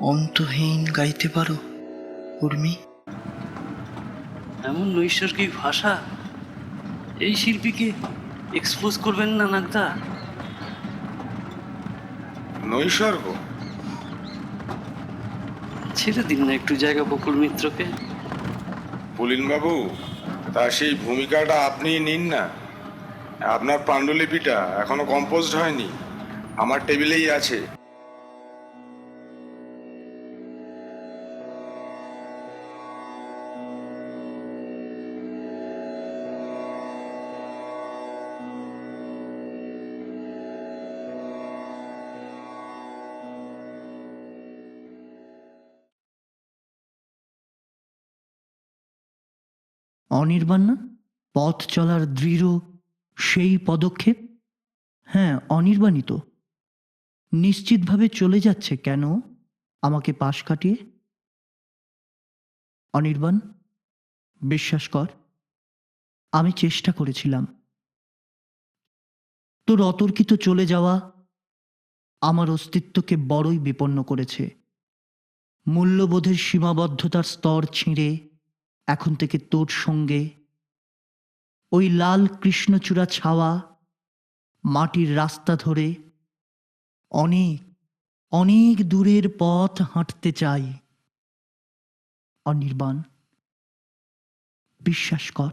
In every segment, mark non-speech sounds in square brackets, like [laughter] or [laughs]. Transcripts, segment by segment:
অন্তহীন গাইতে পারো উর্মি। এমন নৈসর্গিক ভাষা? এই শিল্পীকে এক্সপোজ করবেন না নাগদা। নৈসর্গ? ছেড়ে দিন না একটু জায়গা বকুল মিত্রকে। পুলিনবাবু তা সেই ভূমিকাটা আপনিই নিন না। আপনার পাণ্ডুলিপিটা এখনও কম্পোজড হয়নি। আমার টেবিলেই আছে। অনির্বাণ না? পথ চলার দৃঢ় সেই পদক্ষেপ? হ্যাঁ অনির্বাণই তো। নিশ্চিতভাবে চলে যাচ্ছে কেন? আমাকে পাশ কাটিয়ে? অনির্বাণ, বিশ্বাস কর, আমি চেষ্টা করেছিলাম। তোর অতর্কিত চলে যাওয়া আমার অস্তিত্বকে বড়ই বিপন্ন করেছে। মূল্যবোধের সীমাবদ্ধতার স্তর ছিঁড়ে এখন থেকে তোর সঙ্গে। ওই লাল কৃষ্ণচূড়া ছাওয়া মাটির রাস্তা ধরে অনেক অনেক দূরের পথ হাঁটতে চাই। অনির্বাণ, বিশ্বাস কর।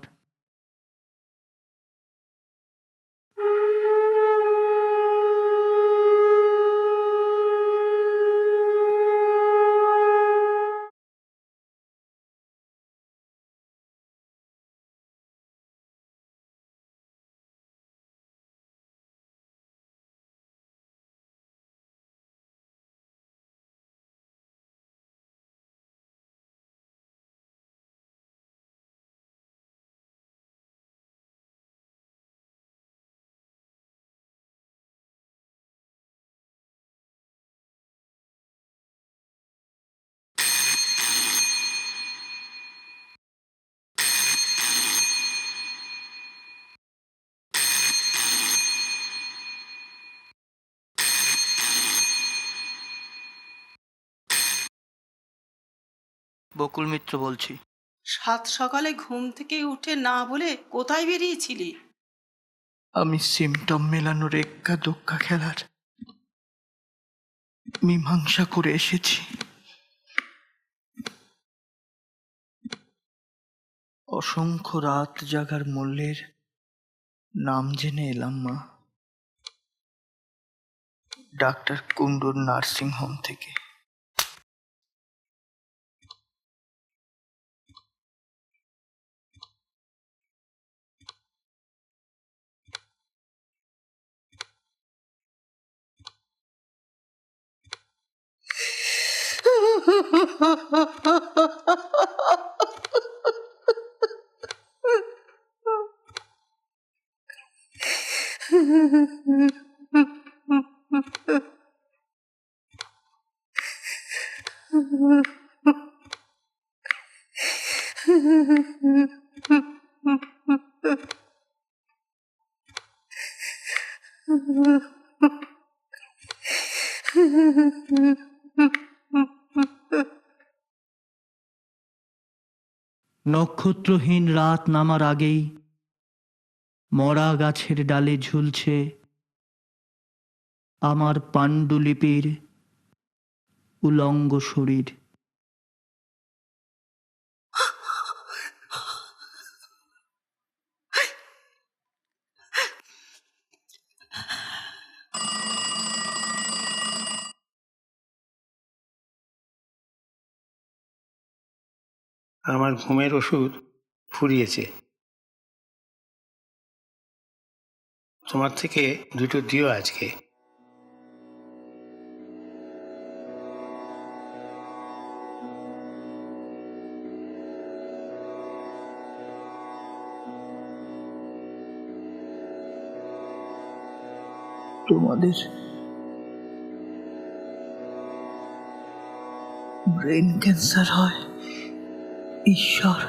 বকুল মিত্র বলছি। সাত সকালে ঘুম থেকে উঠে না বলে কোথায় বেরিয়েছিলি? আমি সিমটম মেলানোর এক্কা দোক্কা খেলার মীমাংসা করে এসেছি। অসংখ্য রাত জাগার মূল্যের নাম জেনে এলাম মা। ডাক্তার কুণ্ডুর নার্সিং হোম থেকে। Mm-hmm. [laughs] নক্ষত্রহীন রাত নামার আগেই মরা গাছের ডালে ঝুলছে আমার পাণ্ডুলিপির উলঙ্গ শরীর। আমার ঘুমের ওষুধ ফুরিয়েছে। তোমার থেকে দুটো দিও আজকে। তোমাদের ব্রেন ক্যান্সার হয়। ঈশ্বর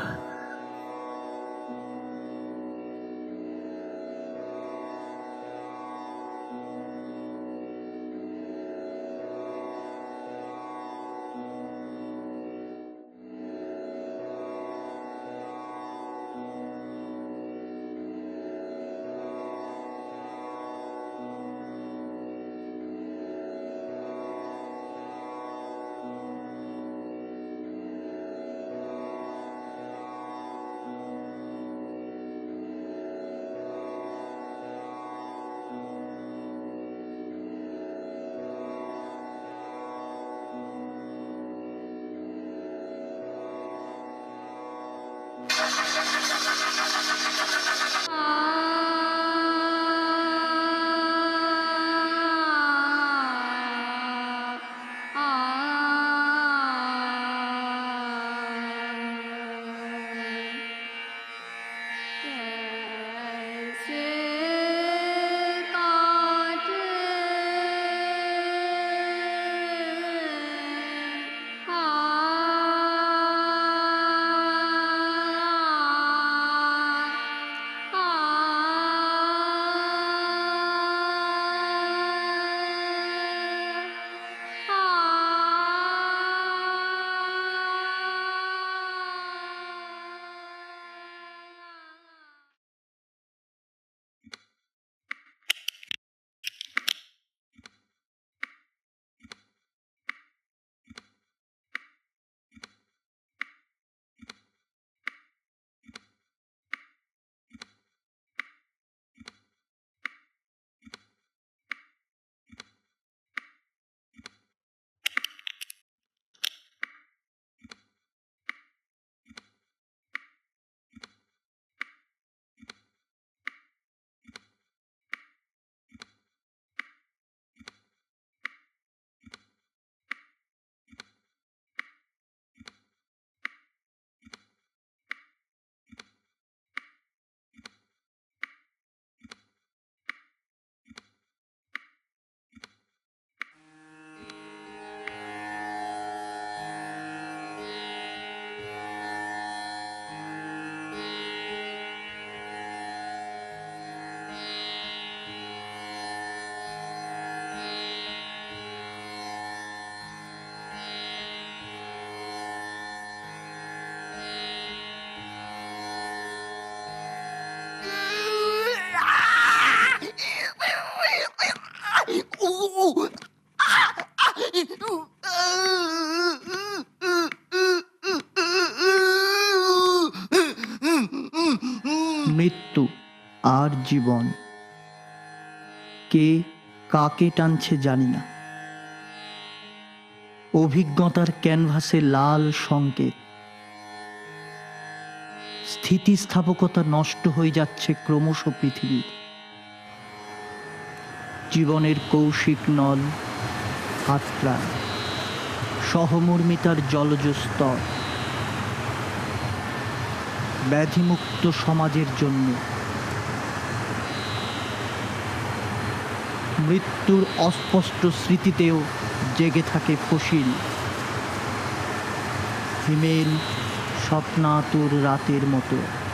মৃত্যু আর জীবন। কে কাকে টানছে জানি না। অভিজ্ঞতার ক্যানভাসে লাল সংকেত। স্থিতিস্থাপকতা নষ্ট হয়ে যাচ্ছে ক্রমশ পৃথিবীর জীবনের কৌশিক নল হাতপ্রাণ সহমর্মিতার জলজ স্তর। ব্যাধিমুক্ত সমাজের জন্য। মৃত্যুর অস্পষ্ট স্মৃতিতেও জেগে থাকে ফসিল। হিমেল স্বপ্নাতুর রাতের মতো।